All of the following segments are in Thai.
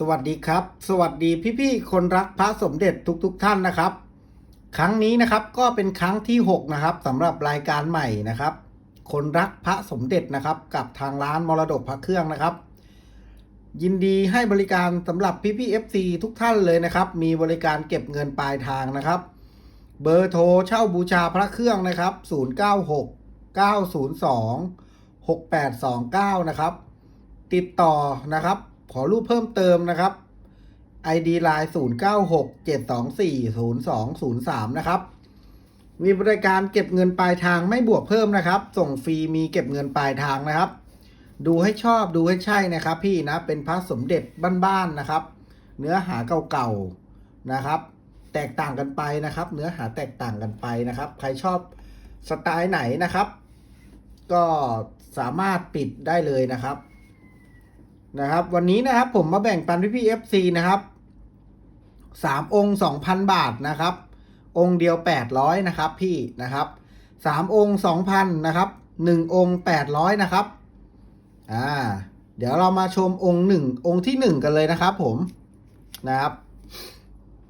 สวัสดีครับ สวัสดีพี่ๆคนรักพระสมเด็จทุกๆทท่านนะครับ ครั้งนี้นะครับก็เป็นครั้งที่ 6 นะครับสำหรับรายการใหม่นะครับ คนรักพระสมเด็จนะครับ กับทางร้านมรดกพระเครื่องนะครับ ยินดีให้บริการสำหรับพี่ๆ FC ทุกท่านเลยนะครับ มีบริการเก็บเงินปลายทางนะครับ เบอร์โทรเช่าบูชาพระเครื่องนะครับ 096 902 6829 นะครับ ติดต่อนะครับ ขอรูปเพิ่มเติมนะครับ ID Line 0967240203 นะครับ มีบริการเก็บเงินปลายทางไม่บวกเพิ่มนะครับ ส่งฟรีมีเก็บเงินปลายทางนะครับ ดูให้ชอบดูให้ใช่นะครับ พี่นะเป็นพระสมเด็จบ้านๆนะครับ เนื้อหาเก่าๆนะครับ แตกต่างกันไปนะครับ เนื้อหาแตกต่างกันไปนะครับ ใครชอบสไตล์ไหนนะครับ ก็สามารถปิดได้เลยนะครับ นะครับ วันนี้นะครับผมมาแบ่งปันพี่พี่เอฟซีนะครับสามองค์สองพันบาทนะครับ องค์เดียวแปดร้อยนะครับ พี่นะครับสามองค์สองพันนะครับหนึ่งองค์แปดร้อยนะครับอ่าเดี๋ยวเรามาชมองค์หนึ่งองค์ที่หนึ่งกันเลยนะครับ ผมนะครับ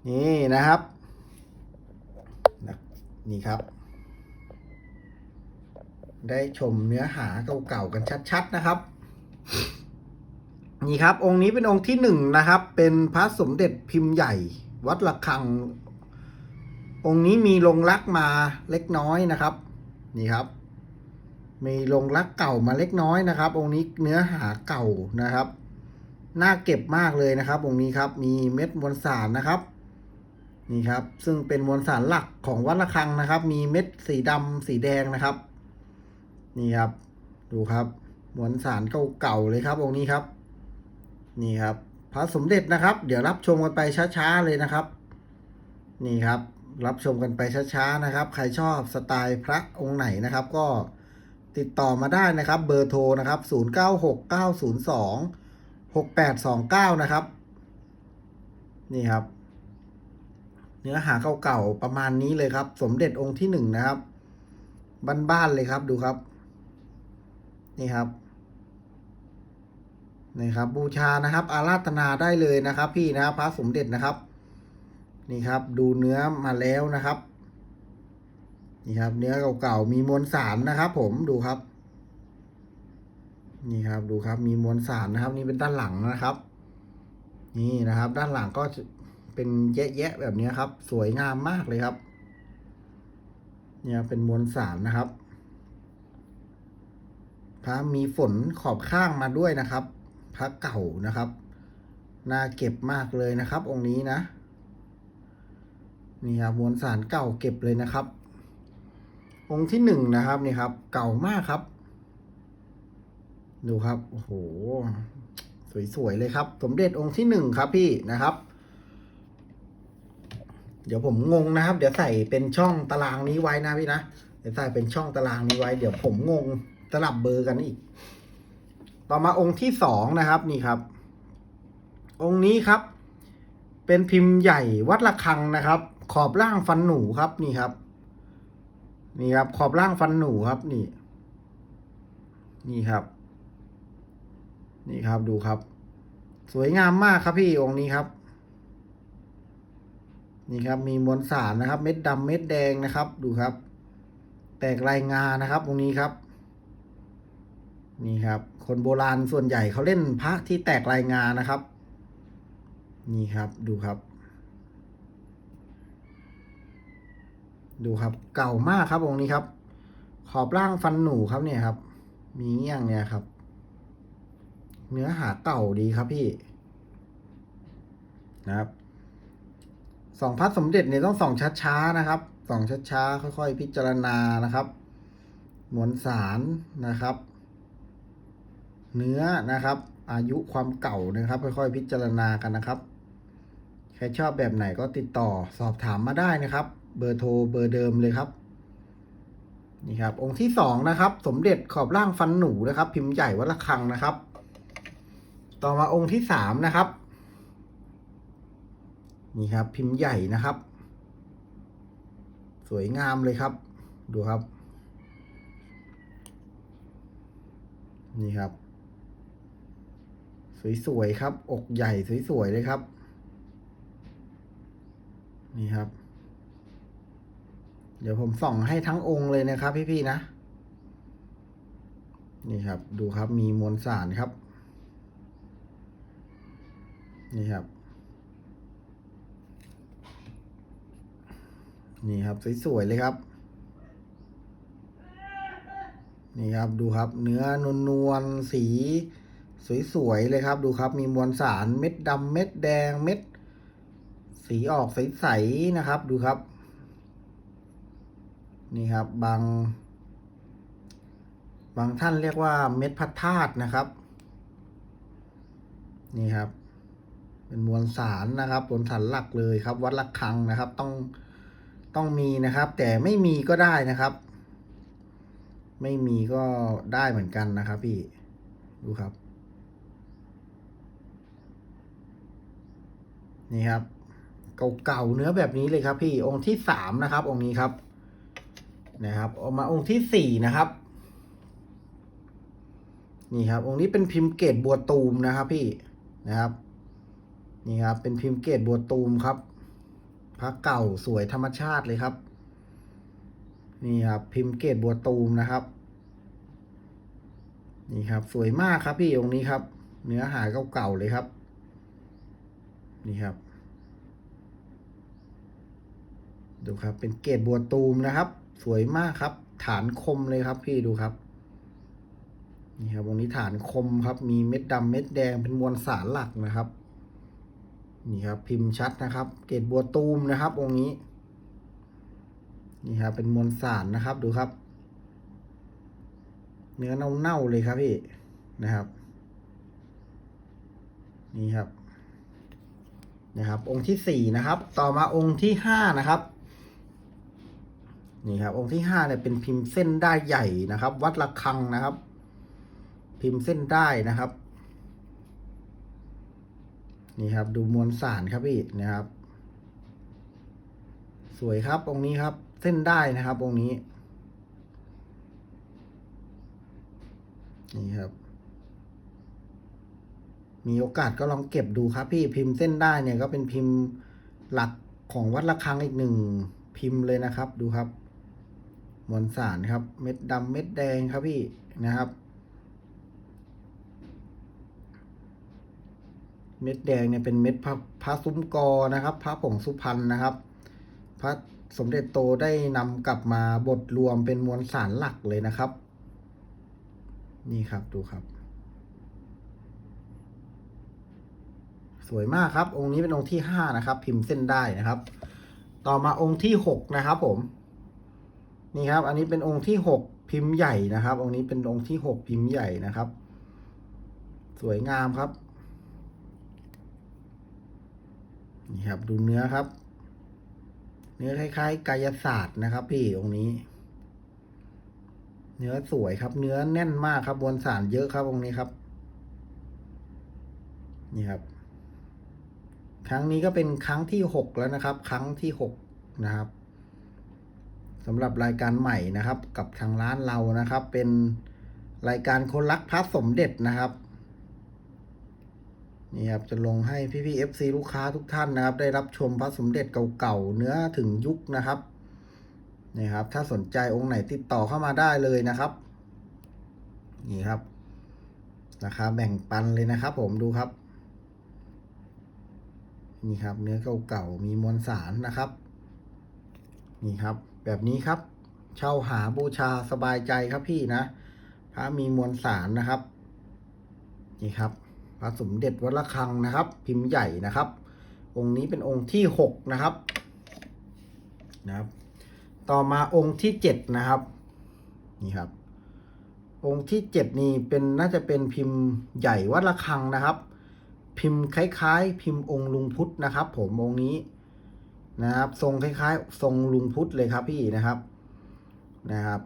นี่นะครับนี่ครับ ได้ชมเนื้อหาเก่าๆกันชัดๆนะครับ นี่ครับ องค์นี้เป็นองค์ที่หนึ่งนะครับ เป็นพระสมเด็จพิมพ์ใหญ่ วัดระฆัง องค์นี้มีลงรักมาเล็กน้อยนะครับ นี่ครับ มีลงรักเก่ามาเล็กน้อยนะครับ องค์นี้เนื้อหาเก่านะครับน่าเก็บมากเลยนะครับ องค์นี้ครับ มีเม็ดมวลสารนะครับ นี่ครับ ซึ่งเป็นมวลสารหลักของวัดระฆังนะครับ มีเม็ดสีดำสีแดงนะครับ นี่ครับ ดูครับ มวลสารเก่าๆเลยครับ องค์นี้ครับ นี่ครับพระสมเด็จนะครับ เดี๋ยวรับชมกันไปช้าๆเลยนะครับ นี่ครับ รับชมกันไปช้าๆนะครับ ใครชอบสไตล์พระองค์ไหนนะครับ ก็ติดต่อมาได้นะครับ เบอร์โทรนะครับ 0969026829 นะครับ นี่ครับ เนื้อหาเก่าๆประมาณนี้เลยครับ สมเด็จองค์ที่หนึ่งนะครับบ้านๆเลยครับดูครับ นี่ครับ นี่ครับบูชานะครับ อาราธนาได้เลยนะครับ พี่นะพระสมเด็จนะครับ นี่ครับ ดูเนื้อมาแล้วนะครับ นี่ครับ เนื้อเก่าๆมีมวลสารนะครับ ผมดูครับ นี่ครับดูครับ มีมวลสารนะครับ นี่เป็นด้านหลังนะครับ นี่นะครับ ด้านหลังก็เป็นแยะๆแบบนี้ครับ สวยงามมากเลยครับ เนี่ยเป็นมวลสารนะครับพระมีฝนขอบข้างมาด้วยนะครับ พระเก่านะครับน่าเก็บมากเลยนะครับ องค์นี้นะ นี่ครับมวลสารเก่าเก็บเลยนะครับ องค์ที่หนึ่งนะครับนี่ครับ เก่ามากครับ ดูครับโอ้โหสวยๆเลยครับ สมเด็จองค์ที่หนึ่งครับพี่นะครับ เดี๋ยวผมงงนะครับ เดี๋ยวใส่เป็นช่องตารางนี้ไว้นะพี่นะเดี๋ยวใส่เป็นช่องตารางนี้ไว้ เดี๋ยวผมงงสลับเบอร์กันอีก ต่อมาองค์ที่สองนะครับนี่ครับ องค์นี้ครับ เป็นพิมพ์ใหญ่วัดระฆังนะครับ ขอบล่างฟันหนูครับนี่ครับ นี่ครับ ขอบล่างฟันหนูครับ นี่ นี่ครับ นี่ครับดูครับ สวยงามมากครับพี่องค์นี้ครับ นี่ครับ มีมวลสารนะครับ เม็ดดำเม็ดแดงนะครับ ดูครับ แตกลายงานะครับ ตรงนี้ครับ นี่ครับ คนโบราณส่วนใหญ่เขาเล่นพระที่แตกลายงานะครับ นี่ครับดูครับ ดูครับ เก่ามากครับองค์นี้ครับ ขอบล่างฟันหนูครับเนี่ยครับ มีเงี้ยงเนี่ยครับ เนื้อหาเก่าดีครับพี่นะครับสองพัดสมเด็จเนี่ยต้องส่องช้าๆนะครับส่องช้าๆค่อย ๆ พิจารณานะครับ มวลสารนะครับ เนื้อนะครับ อายุความเก่านะครับ ค่อยๆ พิจารณากันนะครับ ใครชอบแบบไหนก็ติดต่อสอบถามมาได้นะครับ เบอร์โทรเบอร์เดิมเลยครับนี่ครับ องค์ที่สองนะครับ สมเด็จขอบล่างฟันหนูนะครับ พิมพ์ใหญ่วัดระฆังนะครับ ต่อมาองค์ที่สามนะครับนี่ครับ พิมพ์ใหญ่นะครับ สวยงามเลยครับ ดูครับ นี่ครับ สวยๆครับ อกใหญ่สวยๆเลยครับ นี่ครับ เดี๋ยวผมส่องให้ทั้งองค์เลยนะครับ พี่ๆนะ นี่ครับ ดูครับมีมวลสารครับ นี่ครับ นี่ครับสวยๆเลยครับนี่ครับดูครับ เนื้อนวลนวลๆสี สวยๆเลยครับ ดูครับ มีมวลสารเม็ดดำเม็ดแดงเม็ด สีออกใสๆนะครับ ดูครับ นี่ครับบางบางท่านเรียกว่าเม็ดพัดธาตุนะครับ นี่ครับ เป็นมวลสารนะครับมวลสารหลักเลยครับ วัดละคังนะครับ ต้องต้องมีนะครับ แต่ไม่มีก็ได้นะครับ ไม่มีก็ได้เหมือนกันนะครับพี่ดูครับ นี่ครับ เก่าๆเนื้อแบบนี้เลยครับพี่องค์ที่สามนะครับ องค์นี้ครับ นะครับออกมาองค์ที่สี่นะครับ นี่ครับ องค์นี้เป็นพิมพ์เกตบัวตูมนะครับ พี่นะครับ นี่ครับ เป็นพิมพ์เกตบัวตูมครับพระเก่าสวยธรรมชาติเลยครับ นี่ครับ พิมพ์เกตบัวตูมนะครับ นี่ครับ สวยมากครับพี่องค์นี้ครับ เนื้อหาเก่าๆเลยครับ นี่ครับ ดูครับ เป็นเกตบัวตูมนะครับ สวยมากครับ ฐานคมเลยครับพี่ดูครับ นี่ครับองนี้ฐานคมครับ มีเม็ดดำเม็ดแดงเป็นมวลสารหลักนะครับ นี่ครับ พิมพ์ชัดนะครับ เกตบัวตูมนะครับ องค์นี้ นี่ครับ เป็นมวลสารนะครับ ดูครับ เนื้อเน่าๆเลยครับพี่นะครับ นี่ครับ นะครับ องค์ที่สี่นะครับ ต่อมาองค์ที่ห้านะครับนี่ครับ องค์ที่ห้าเนี่ยเป็นพิมพ์เส้นได้ใหญ่นะครับ วัดระฆังนะครับ พิมพ์เส้นได้นะครับ นี่ครับ ดูมวลสารครับพี่นะครับ สวยครับ องค์นี้ครับ เส้นได้นะครับ องค์นี้นี่ครับ มีโอกาสก็ลองเก็บดูครับ พี่พิมพ์เส้นได้เนี่ยก็เป็นพิมพ์หลักของวัดระฆังอีกหนึ่งพิมพ์เลยนะครับ ดูครับมวลสารครับ เม็ดดำเม็ดแดงครับพี่นะครับ เม็ดแดงเนี่ยเป็นเม็ดพระพระซุ้มกอนะครับ พระผงสุพรรณนะครับ พระสมเด็จโตได้นำกลับมาบทรวมเป็นมวลสารหลักเลยนะครับ นี่ครับดูครับ สวยมากครับ องค์นี้เป็นองค์ที่ห้านะครับ พิมพ์เส้นได้นะครับ ต่อมาองค์ที่หกนะครับผม นี่ครับ อันนี้เป็นองค์ที่หกพิมพ์ใหญ่นะครับ องค์นี้เป็นองค์ที่หกพิมพ์ใหญ่นะครับ สวยงามครับ นี่ครับ ดูเนื้อครับ เนื้อคล้ายๆ กายศาสตร์นะครับ พี่องค์นี้ เนื้อสวยครับ เนื้อแน่นมากครับบวนสารเยอะครับองค์นี้ครับ นี่ครับ ครั้งนี้ก็เป็นครั้งที่หกแล้วนะครับ ครั้งที่หกนะครับสำหรับรายการใหม่นะครับ กับทางร้านเรานะครับ เป็นรายการคนรักพระสมเด็จนะครับนี่ครับจะลงให้พี่พี่เอฟซีลูกค้าทุกท่านนะครับ ได้รับชมพระสมเด็จเก่าๆเนื้อถึงยุคนะครับนี่ครับ ถ้าสนใจองค์ไหนติดต่อเข้ามาได้เลยนะครับ นี่ครับราคาแบ่งปันเลยนะครับ ผมดูครับ นี่ครับ เนื้อเก่าๆมีมวลสารนะครับ นี่ครับ แบบนี้ครับ เช่าหาบูชาสบายใจครับพี่นะพระมีมวลสารนะครับ นี่ครับพระสมเด็จวัดระฆังนะครับ พิมพ์ใหญ่นะครับ องค์นี้เป็นองค์ที่หกนะครับนะครับ ต่อมาองค์ที่เจ็ดนะครับ นี่ครับ องค์ที่เจ็ดนี่เป็นน่าจะเป็นพิมพ์ใหญ่วัดระฆังนะครับ พิมพ์คล้ายๆ พิมพ์องค์ลุงพุทธนะครับ ผมองค์นี้นะครับ ทรงคล้ายๆ ทรงลุงพุทธเลยครับพี่นะครับนะครับ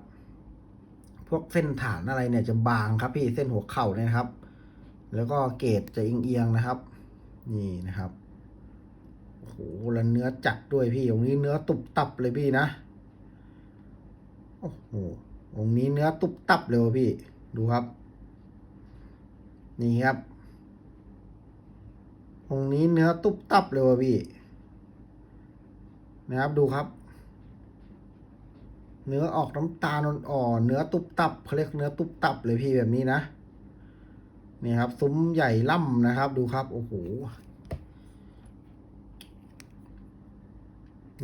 พวกเส้นฐานอะไรเนี่ยจะบางครับพี่เส้นหัวเข่าเนี่ยครับ แล้วก็เกรดจะเอียงๆนะครับ นี่นะครับโอ้โหแล้วเนื้อจัดด้วยพี่องค์นี้เนื้อตุบตับเลยพี่นะโอ้โหองค์นี้เนื้อตุบตับเลยพี่ ดูครับ นี่ครับ องนี้เนื้อตุบตับเลยวะพี่ นะครับดูครับ เนื้อออกน้ำตาลอ่อนเนื้อตุบตับเขาเรียกเนื้อตุบตับเลยพี่แบบนี้นะนี่ครับ ซุ้มใหญ่ล่ำนะครับ ดูครับโอ้โห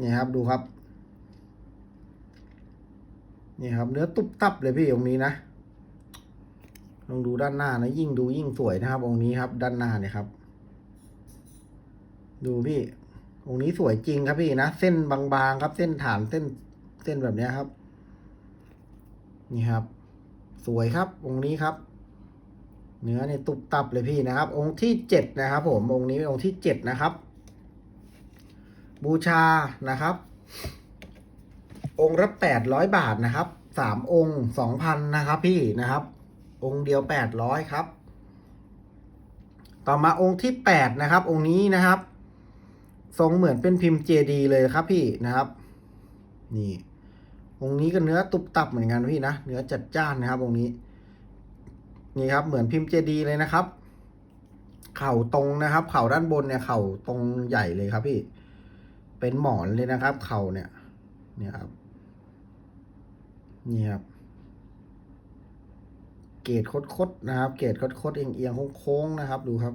นี่ครับดูครับนี่ครับ เนื้อตุบตับเลยพี่องนี้นะลองดูด้านหน้านะยิ่งดูยิ่งสวยนะครับองนี้ครับ ด้านหน้าเนี่ยครับ ดูพี่องค์นี้สวยจริงครับพี่นะ เส้นบางๆครับ เส้นฐานเส้นเส้นแบบนี้ครับ นี่ครับ สวยครับ องค์นี้ครับ เนื้อเนี่ยตุบตับเลยพี่นะครับ องค์ที่เจ็ดนะครับ ผมองค์นี้เป็นองค์ที่เจ็ดนะครับ บูชานะครับ องค์ละแปดร้อยบาทนะครับสามองค์สองพันนะครับ พี่นะครับ องค์เดียวแปดร้อยครับ ต่อมาองค์ที่แปดนะครับ องค์นี้นะครับ ทรงเหมือนเป็นพิมพ์เจดีเลยครับพี่นะครับ นี่องค์นี้ก็เนื้อตุบตับเหมือนกันพี่นะเนื้อจัดจ้านนะครับองค์นี้ นี่ครับเหมือนพิมพ์เจดีเลยนะครับ เข่าตรงนะครับ เข่าด้านบนเนี่ยเข่าตรงใหญ่เลยครับพี่ เป็นหมอนเลยนะครับ เข่าเนี่ย เนี่ยครับ นี่ครับเกรดคดๆนะครับ เกรดคดๆเอียงๆโค้งๆนะครับ ดูครับ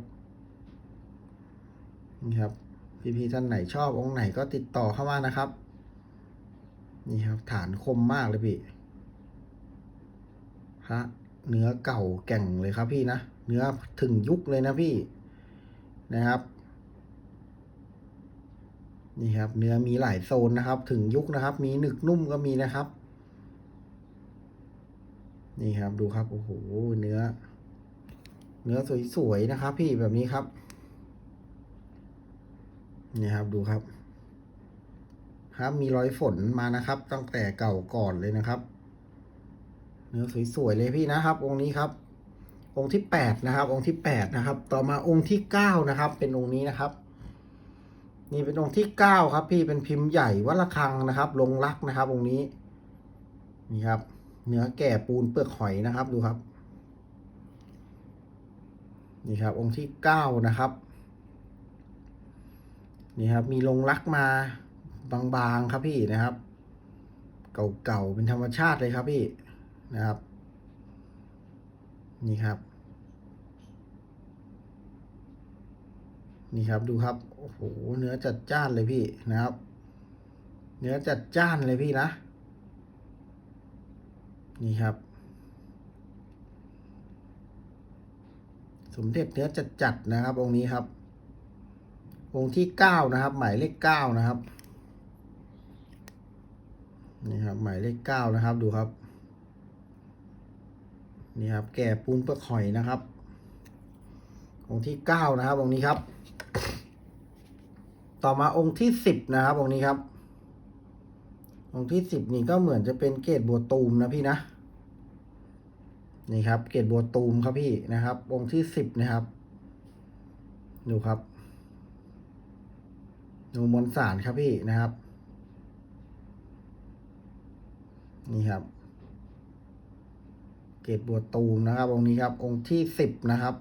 นี่ครับ พี่ๆท่านไหนชอบองค์ไหนก็ติดต่อเข้ามานะครับ นี่ครับฐานคมมากเลยพี่พระเนื้อเก่าแก่งเลยครับพี่นะ เนื้อถึงยุคเลยนะพี่นะครับ นี่ครับ เนื้อมีหลายโซนนะครับ ถึงยุคนะครับ มีหนึกนุ่มก็มีนะครับ นี่ครับดูครับโอ้โหเนื้อ เนื้อสวยๆนะครับ พี่แบบนี้ครับ นี่ครับดูครับ ครับมีรอยฝนมานะครับ ตั้งแต่เก่าก่อนเลยนะครับ เนื้อสวยๆเลยพี่นะครับ องค์นี้ครับ องค์ที่แปดนะครับ องค์ที่แปดนะครับ ต่อมาองค์ที่เก้านะครับ เป็นองค์นี้นะครับ นี่เป็นองค์ที่เก้าครับ พี่เป็นพิมพ์ใหญ่วัดระฆังนะครับ ลงรักนะครับ องค์นี้ นี่ครับ เนื้อแก่ปูนเปลือกหอยนะครับ ดูครับ นี่ครับ องค์ที่เก้านะครับ นี่ครับ มีลงรักมาบางๆครับพี่นะครับ เก่าๆเป็นธรรมชาติเลยครับพี่นะครับ นี่ครับ นี่ครับดูครับโอ้โหเนื้อจัดจ้านเลยพี่นะครับ เนื้อจัดจ้านเลยพี่นะ นี่ครับ สมเด็จเนื้อจัดจัดนะครับองค์นี้ครับ องค์ที่เก้านะครับ หมายเลขเก้านะครับนี่ครับหมายเลขเก้านะครับดูครับนี่ครับ แก่ปูนเปลือกหอยนะครับ องค์ที่เก้านะครับองค์นี้ครับ ต่อมาองค์ที่สิบนะครับองค์นี้ครับ องค์ที่สิบนี่ก็เหมือนจะเป็นเกตบัวตูมนะพี่นะนี่ครับ เกตบัวตูมครับพี่นะครับ องค์ที่สิบนะครับ ดูครับ ดูมวลสารครับพี่นะครับ นี่ครับ เกตบัวตูมนะครับ องค์นี้ครับ องค์ที่สิบนะครับ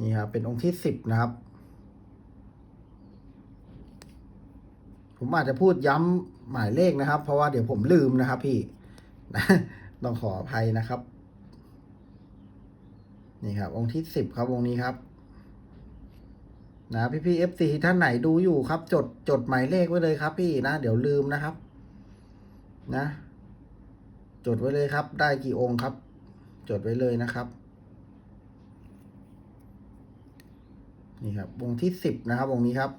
นี่ครับ เป็นองค์ที่สิบนะครับ ผมอาจจะพูดย้ำหมายเลขนะครับ เพราะว่าเดี๋ยวผมลืมนะครับ พี่นะต้องขออภัยนะครับ นี่ครับ องค์ที่สิบครับองค์นี้ครับ นะพี่พี่เอฟซีท่านไหนดูอยู่ครับ จดจดหมายเลขไว้เลยครับ พี่นะเดี๋ยวลืมนะครับ นะ จดไว้เลยครับ ได้กี่องค์ครับ จดไว้เลยนะครับ นี่ครับองค์ที่สิบนะครับองค์นี้ครับ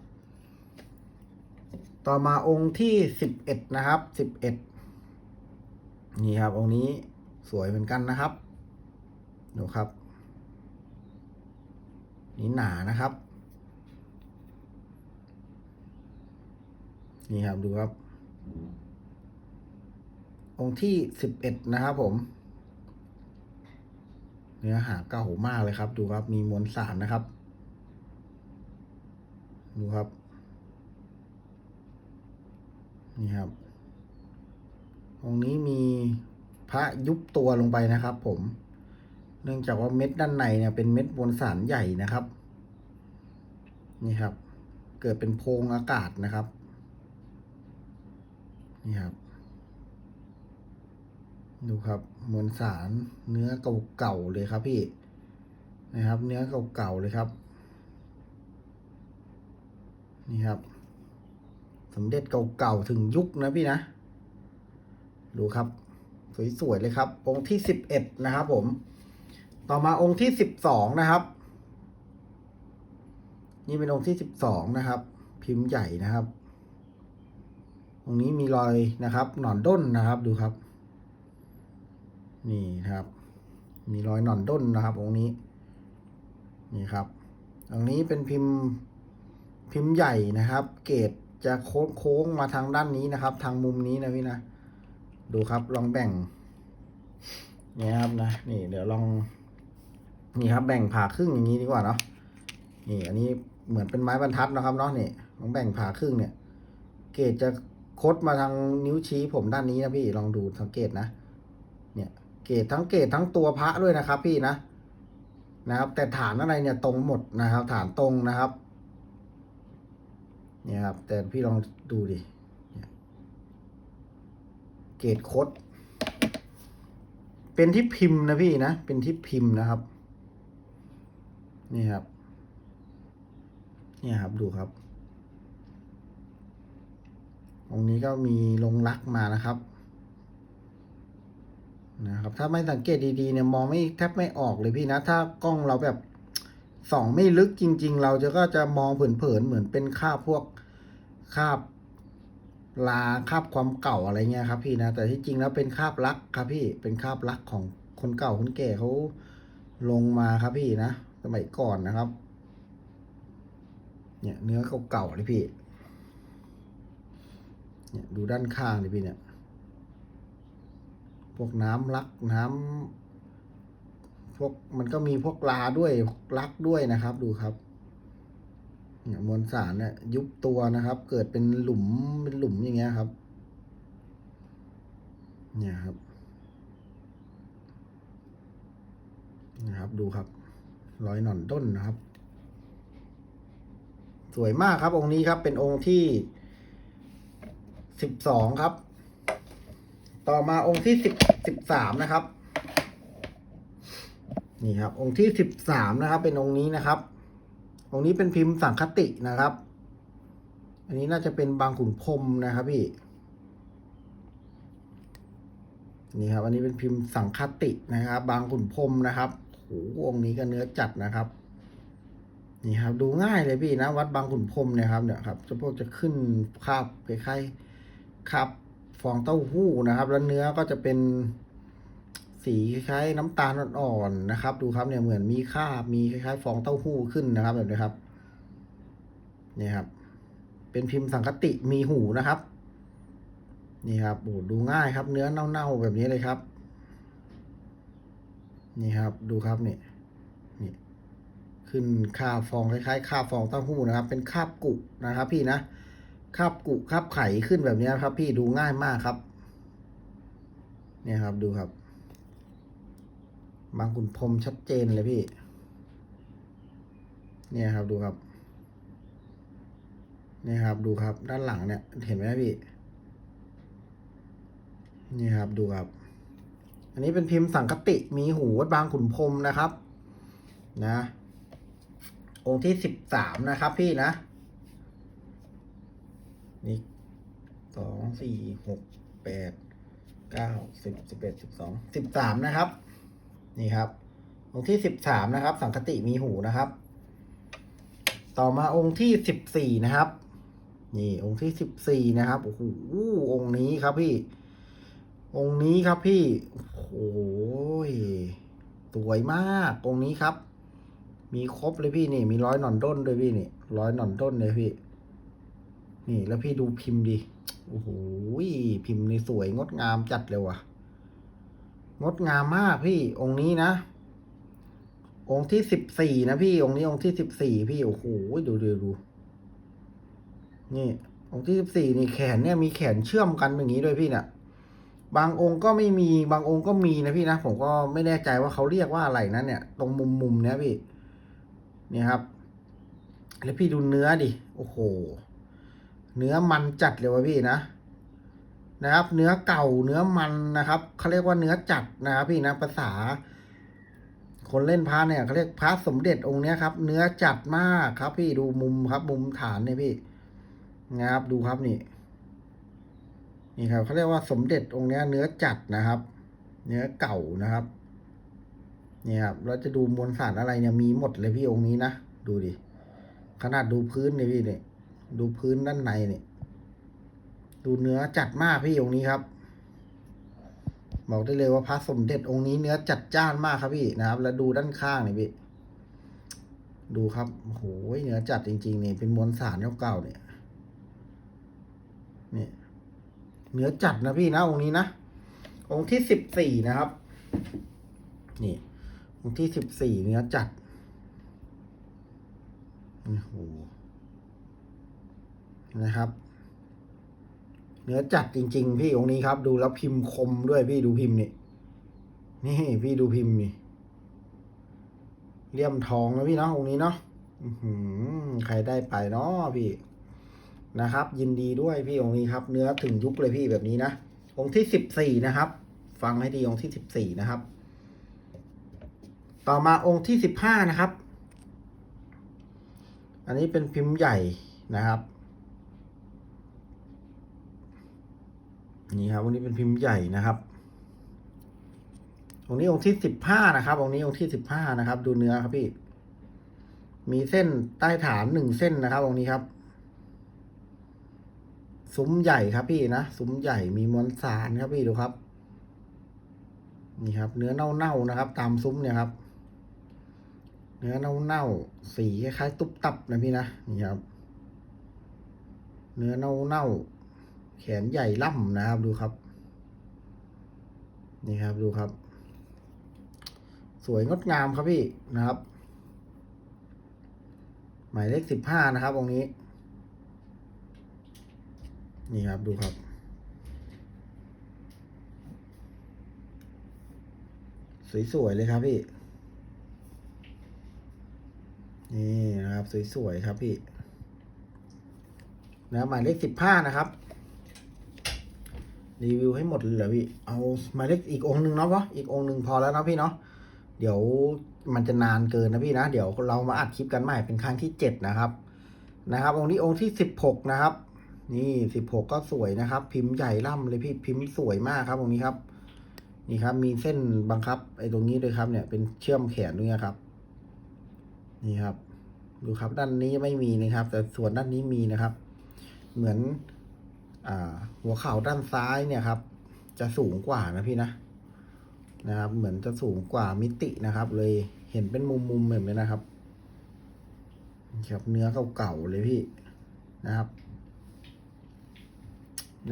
ต่อมาองค์ที่สิบเอ็ดนะครับสิบเอ็ดนี่ครับองค์นี้สวยเหมือนกันนะครับดูครับ นี่หนานะครับ นี่ครับดูครับ องค์ที่สิบเอ็ดนะครับผม เนื้อหาเก่ามากเลยครับ ดูครับมีมวลสารนะครับ ดูครับ นี่ครับ องค์นี้มีพระยุบตัวลงไปนะครับ ผม เนื่องจากว่าเม็ดด้านในเนี่ยเป็นเม็ดมวลสารใหญ่นะครับ นี่ครับ เกิดเป็นโพรงอากาศนะครับ นี่ครับ ดูครับมวลสารเนื้อเก่าๆเลยครับพี่นะครับ เนื้อเก่าๆเลยครับ นี่ครับสมเด็จเก่าๆถึงยุคนะพี่นะ ดูครับ สวยๆเลยครับ องค์ที่สิบเอ็ดนะครับ ผม ต่อมาองค์ที่สิบสองนะครับ นี่เป็นองค์ที่สิบสองนะครับ พิมพ์ใหญ่นะครับ รงนี้มีรอยนะครับ หนอนด้นนะครับดูครับ นี่ครับ มีรอยหนอนด้นนะครับองนี้ นี่ครับตรงนี้เป็นพิมพ์พิมพ์ใหญ่นะครับ เกรดจะโค้งโค้งมาทางด้านนี้นะครับ ทางมุมนี้นะพี่นะ ดูครับลองแบ่งนี่ครับนะนี่เดี๋ยวลองนี่ครับแบ่งผ่าครึ่งอย่างนี้ดีกว่าเนาะนี่ อันนี้เหมือนเป็นไม้บรรทัดนะครับเนาะนี่ลองแบ่งผ่าครึ่งเนี่ย เกรดจะ คดมาทางนิ้วชี้ผมด้านนี้นะพี่ลองดูสังเกตนะ เนี่ยเกรดทั้งเกรดทั้งตัวพระด้วยนะครับพี่นะนะครับ แต่ฐานอะไรเนี่ยตรงหมดนะครับ ฐานตรงนะครับเนี่ยครับ แต่พี่ลองดูดิเกรดคดเป็นที่พิมพ์นะพี่นะเป็นที่พิมพ์นะครับ นี่ครับ เนี่ยครับดูครับ ตรงนี้ก็มีลงรักมานะครับนะครับ ถ้าไม่สังเกตดีๆเนี่ยมองไม่แทบไม่ออกเลยพี่นะ ถ้ากล้องเราแบบส่องไม่ลึกจริง ๆ เราจะก็จะมองเผินๆเหมือนเป็นคาบพวกคาบลาคาบความเก่าอะไรเงี้ยครับพี่นะ แต่ที่จริงแล้วเป็นคาบรักครับพี่เป็นคาบรักของคนเก่าคนแก่เขาลงมาครับพี่นะสมัยก่อนนะครับ เนี่ยเนื้อเก่าๆเลยพี่ เนี่ยดูด้านข้างเลยพี่เนี่ย พวกน้ำลักน้ำพวกมันก็มีพวกลาด้วยลักด้วยนะครับ ดูครับเนี่ยมวลสารเนี่ยยุบตัวนะครับ เกิดเป็นหลุมเป็นหลุมอย่างเงี้ยครับ เนี่ยครับนะครับดูครับ รอยหนอนต้นนะครับ สวยมากครับองค์นี้ครับเป็นองค์ที่ สิบสองครับ ต่อมาองค์ที่สิบสิบสามนะครับ นี่ครับ องค์ที่สิบสามนะครับ เป็นองค์นี้นะครับ องค์นี้เป็นพิมพ์สังคตินะครับ อันนี้น่าจะเป็นบางขุนพรมนะครับพี่ นี่ครับ อันนี้เป็นพิมพ์สังคตินะครับ บางขุนพรมนะครับโอ้โหองค์นี้ก็เนื้อจัดนะครับนี่ครับดูง่ายเลยพี่นะ วัดบางขุนพรมเนี่ยครับเนี่ยครับจะพวกจะขึ้นคาบคล้ายๆ คราบฟองเต้าหู้นะครับ แล้วเนื้อก็จะเป็นสีคล้ายๆน้ำตาลอ่อนๆนะครับ ดูครับเนี่ยเหมือนมีคราบมีคล้ายๆ ฟองเต้าหู้ขึ้นนะครับ แบบนี้ครับนี่ครับ เป็นพิมพ์สังคติมีหูนะครับ นี่ครับโอ้ดูง่ายครับ เนื้อเน่าๆแบบนี้เลยครับ นี่ครับ ดูครับนี่นี่ขึ้นคาบฟองคล้ายๆคาบฟองเต้าหู้นะครับ เป็นคาบกุนะครับ พี่นะ คาบกุคาบไข่ขึ้นแบบนี้ครับ พี่ดูง่ายมากครับ เนี่ยครับดูครับ บางขุนพรมชัดเจนเลยพี่ เนี่ยครับดูครับ เนี่ยครับดูครับ ด้านหลังเนี่ย เห็นไหมพี่ นี่ครับดูครับ อันนี้เป็นพิมพ์สังคติมีหูวัดบางขุนพรมนะครับ นะ องค์ที่สิบสามนะครับพี่นะ นี่สองสี่หกแปดเก้าสิบสิบเอ็ดสิบสองสิบสามนะครับ นี่ครับ องค์ที่สิบสามนะครับ สังคติมีหูนะครับ ต่อมาองค์ที่สิบสี่นะครับ นี่องค์ที่สิบสี่นะครับโอ้โหองค์นี้ครับพี่ องค์นี้ครับพี่โอ้โหสวยมากองค์นี้ครับ มีครบเลยพี่นี่ มีร้อยหนอนด้นด้วยพี่นี่ร้อยหนอนด้นเลยพี่ นี่แล้วพี่ดูพิมพ์ดิ โอ้โหพิมพ์นี่สวยงดงามจัดเลยว่ะ งดงามมากพี่องค์นี้นะ องค์ที่สิบสี่นะพี่ องค์นี้องค์ที่สิบสี่พี่โอ้โหดูดูดู นี่ องค์ที่สิบสี่นี่แขนเนี่ยมีแขนเชื่อมกันอย่างนี้ด้วยพี่เนี่ยบางองค์ก็ไม่มีบางองค์ก็มีนะพี่นะผมก็ไม่แน่ใจว่าเขาเรียกว่าอะไรนะเนี่ย ตรงมุมมุมเนี้ยพี่ เนี่ยครับ แล้วพี่ดูเนื้อดิ โอ้โห เนื้อมันจัดเลยวะพี่นะนะครับ เนื้อเก่าเนื้อมันนะครับเขาเรียกว่าเนื้อจัดนะครับ พี่นะภาษา คนเล่นพระเนี่ยเขาเรียกพระสมเด็จองค์เนี้ยครับ เนื้อจัดมากครับ พี่ดูมุมครับ มุมฐานเนี่ยพี่นะครับดูครับนี่ นี่ครับเขาเรียกว่าสมเด็จองค์เนี้ย เนื้อจัดนะครับ เนื้อเก่านะครับนี่ครับเราจะดูมวลสารอะไรเนี่ยมีหมดเลยพี่องค์นี้นะดูดิขนาดดูพื้นเนี่ยพี่เนี่ย ดูพื้นด้านในเนี่ย ดูเนื้อจัดมากพี่องค์นี้ครับ บอกได้เลยว่าพระสมเด็จองค์นี้เนื้อจัดจ้านมากครับพี่นะครับ แล้วดูด้านข้างเนี่ยพี่ ดูครับโอ้โหเนื้อจัดจริงๆเนี่ยเป็นมวลสารเก่าๆเนี่ย เนี่ย เนื้อจัดนะพี่นะองค์นี้นะ องค์ที่สิบสี่นะครับ นี่ องค์ที่สิบสี่เนื้อจัดโอ้โห นะครับ เนื้อจัดจริง ๆ พี่องค์นี้ครับ ดูแล้วพิมพ์คมด้วยพี่ดูพิมพ์นี่นี่พี่ดูพิมพ์นี่เลี่ยมทองนะพี่เนาะองค์นี้เนาะใครได้ไปเนาะพี่นะครับ ยินดีด้วยพี่องค์นี้ครับ เนื้อถึงยุคเลยพี่แบบนี้นะองค์ที่สิบสี่นะครับ ฟังให้ดีองค์ที่สิบสี่นะครับ ต่อมาองค์ที่สิบห้านะครับ อันนี้เป็นพิมพ์ใหญ่นะครับ นี่ครับวันนี้เป็นพิมพ์ใหญ่นะครับองค์นี้องค์ที่สิบห้านะครับองค์นี้องค์ที่สิบห้านะครับ ดูเนื้อครับพี่ มีเส้นใต้ฐานหนึ่งเส้นนะครับองค์นี้ครับซุ้มใหญ่ครับพี่นะซุ้มใหญ่มีมวลสารครับพี่ดูครับ นี่ครับ เนื้อเน่าๆนะครับ ตามซุ้มเนี่ยครับ เนื้อเน่าๆสีคล้ายๆตุ๊บตับนะพี่นะนี่ครับ เนื้อเน่าๆ แขนใหญ่ล่ำนะครับดูครับ นี่ครับดูครับ สวยงดงามครับพี่นะครับ หมายเลขสิบห้านะครับองค์นี้ นี่ครับดูครับ สวยๆเลยครับพี่ นี่นะครับ สวยๆครับพี่นะหมายเลขสิบห้านะครับ รีวิวให้หมดเลยเหรอพี่ เอาหมายเลขอีกองค์หนึ่งเนาะวะอีกองค์หนึ่งพอแล้วนะพี่เนาะ เดี๋ยวมันจะนานเกินนะพี่นะ เดี๋ยวเรามาอัดคลิปกันใหม่เป็นครั้งที่เจ็ดนะครับ นะครับ องค์นี้องค์ที่สิบหกนะครับ นี่สิบหกก็สวยนะครับ พิมพ์ใหญ่ล่ำเลยพี่ พิมพ์สวยมากครับ องค์นี้ครับ นี่ครับ มีเส้นบังคับไอ้ตรงนี้ด้วยครับ เนี่ย เป็นเชื่อมแขนด้วยนะครับ นี่ครับ ดูครับ ด้านนี้ไม่มีนะครับ แต่ส่วนด้านนี้มีนะครับ เหมือน หัวเข่าด้านซ้ายเนี่ยครับ จะสูงกว่านะพี่นะนะครับ เหมือนจะสูงกว่ามิตินะครับ เลยเห็นเป็นมุมมุมๆแบบนี้นะครับครับเนื้อเก่าๆเลยพี่นะครับ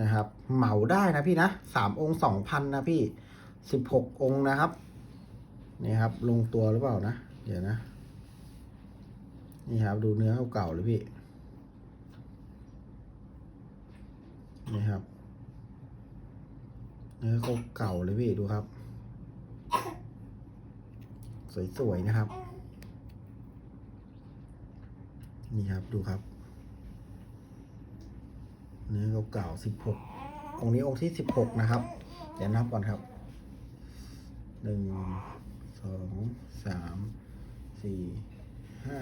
นะครับ เหมาได้นะพี่นะสามองค์สองพันนะพี่สิบหกองค์นะครับนี่ครับ ลงตัวหรือเปล่านะ เดี๋ยวนะ นี่ครับ ดูเนื้อเก่าๆเลยพี่ นี่ครับ เนื้อเก่าเลยพี่ดูครับ สวยๆนะครับ นี่ครับดูครับ เนื้อเก่าๆสิบหกองนี้องค์ที่สิบหกนะครับ เดี๋ยวนับก่อนครับหนึ่งสองสามสี่ห้า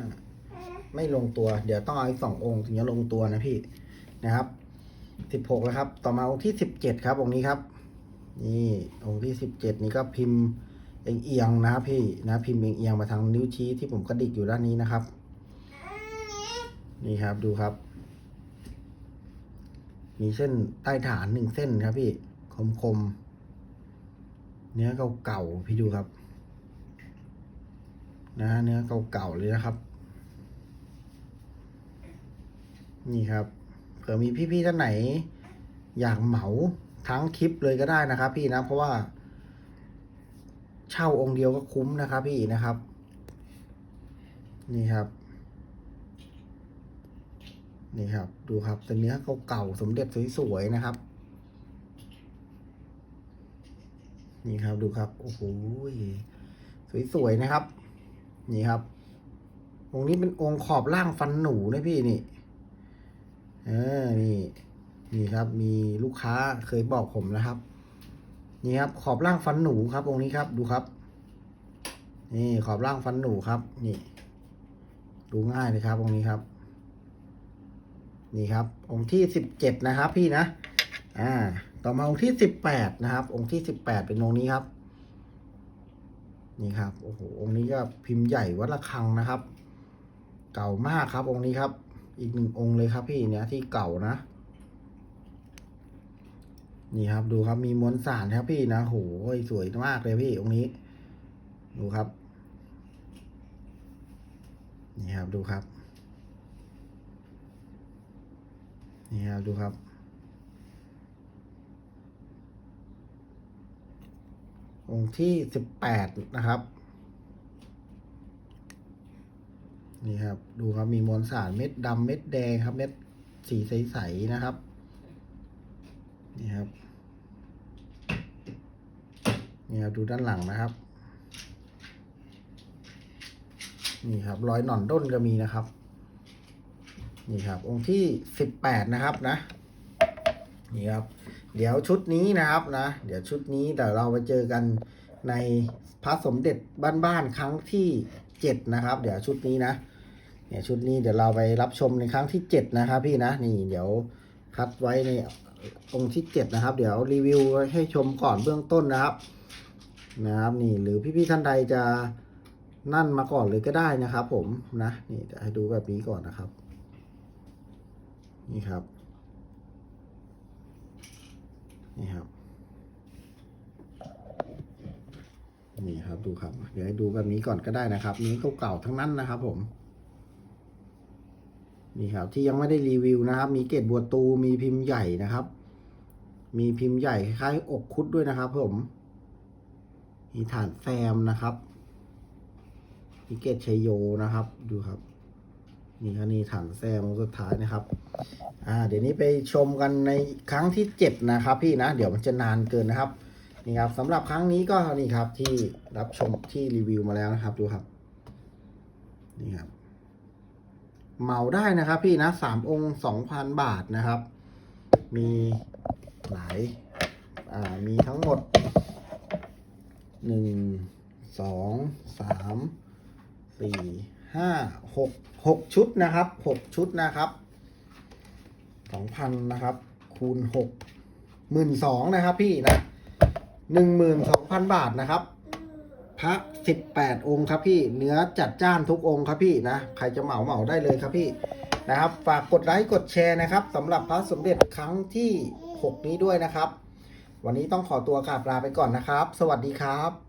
ไม่ลงตัว เดี๋ยวต้องเอาอีกสององค์ถึงจะลงตัวนะพี่นะครับ สิบหกแล้วครับ ต่อมาองค์ที่สิบเจ็ดครับ องค์นี้ครับ นี่องค์ที่สิบเจ็ดนี้ก็พิมพ์เอียงๆนะพี่นะพิมพ์เอียงๆมาทางนิ้วชี้ที่ผมกระดิกอยู่ด้านนี้นะครับ นี่ครับดูครับ มีเส้นใต้ฐานหนึ่งเส้นครับพี่คมๆเนื้อเก่าๆพี่ดูครับ นะเนื้อเก่าๆเลยนะครับ นี่ครับ ผื่อมีพี่ๆท่านไหน อยากเหมาทั้งคลิปเลยก็ได้นะครับ พี่นะ เพราะว่า เช่าองค์เดียวก็คุ้มนะครับ พี่นะครับ นี่ครับ นี่ครับ ดูครับแต่เนื้อเก่าๆสมเด็จสวยๆนะครับ นี่ครับดูครับ โอ้โหสวยๆนะครับ นี่ครับองค์นี้เป็นองค์ขอบล่างฟันหนูนะพี่นี่ ออนี่นี่ครับ มีลูกค้าเคยบอกผมนะครับ นี่ครับ ขอบล่างฟันหนูครับองค์นี้ครับ ดูครับ นี่ขอบล่างฟันหนูครับ นี่ ดูง่ายเลยครับองค์นี้ครับ นี่ครับ องค์ที่สิบเจ็ดนะครับ พี่นะ อ่า ต่อมาองค์ที่สิบแปดนะครับ องค์ที่สิบแปดเป็นองค์นี้ครับ นี่ครับ โอ้โห องค์นี้ก็พิมพ์ใหญ่วัดระฆังนะครับ เก่ามากครับองค์นี้ครับ อีกหนึ่งองค์เลยครับพี่เนี่ยที่เก่านะ นี่ครับดูครับมีมวลสารครับพี่นะโหยสวยมากเลยพี่องค์นี้ ดูครับ นี่ครับดูครับ นี่ครับดูครับองค์ที่สิบแปดนะครับ นี่ครับ ดูครับมีมวลสารเม็ดดำเม็ดแดงครับ เม็ดสีใสๆนะครับ นี่ครับนี่ครับดูด้านหลังนะครับ นี่ครับ รอยหน่อนด้นก็มีนะครับ นี่ครับ องค์ที่สิบแปดนะครับนะ นี่ครับ เดี๋ยวชุดนี้นะครับนะ เดี๋ยวชุดนี้เดี๋ยวเราไปเจอกันในพระสมเด็จบ้านๆครั้งที่เจ็ดนะครับ เดี๋ยวชุดนี้นะ เนี่ยชุดนี้เดี๋ยวเราไปรับชมในครั้งที่เจ็ดนะครับพี่นะนี่เดี๋ยวคัดไว้ในองค์ที่เจ็ดนะครับ เดี๋ยวรีวิวให้ชมก่อนเบื้องต้นนะครับ นะครับนี่หรือพี่ๆท่านใดจะนั่นมาก่อนเลยก็ได้นะครับ ผมนะนี่เดี๋ยวให้ดูแบบนี้ก่อนนะครับ นี่ครับ นี่ครับนี่ครับดูครับ เดี๋ยวให้ดูแบบนี้ก่อนก็ได้นะครับนี้เก่าๆทั้งนั้นนะครับผม นี่ครับที่ยังไม่ได้รีวิวนะครับ มีเกตบัวตูมีพิมพ์ใหญ่นะครับ มีพิมพ์ใหญ่คล้ายอกคุดด้วยนะครับ ผม มีฐานแซมนะครับ มีเกตชัยโยนะครับ ดูครับ นี่ครับนี่ฐานแซมสุดท้ายนะครับ อ่า เดี๋ยวนี้ไปชมกันในครั้งที่เจ็ดนะครับ พี่นะ เดี๋ยวมันจะนานเกินนะครับ นี่ครับสำหรับครั้งนี้ก็นี่ครับที่รับชมที่รีวิวมาแล้วนะครับ ดูครับ นี่ครับ เหมาได้นะครับ พี่นะสามองค์สองพันบาทนะครับ มีหลายอ่ามีทั้งหมดหนึ่งสองสามสี่ห้าหกหกชุดนะครับหกชุดนะครับสองพันนะครับ คูณหกหมื่นสองนะครับพี่นะหนึ่งหมื่นสองพันบาทนะครับ พระสิบแปดองค์ครับพี่เนื้อจัดจ้านทุกองค์ครับพี่นะใครจะเหมาเหมาได้เลยครับพี่นะครับ ฝากกดไลค์กดแชร์นะครับสำหรับพระสมเด็จครั้งที่ 6 นี้ด้วยนะครับ วันนี้ต้องขอตัวกราบลาไปก่อนนะครับ สวัสดีครับ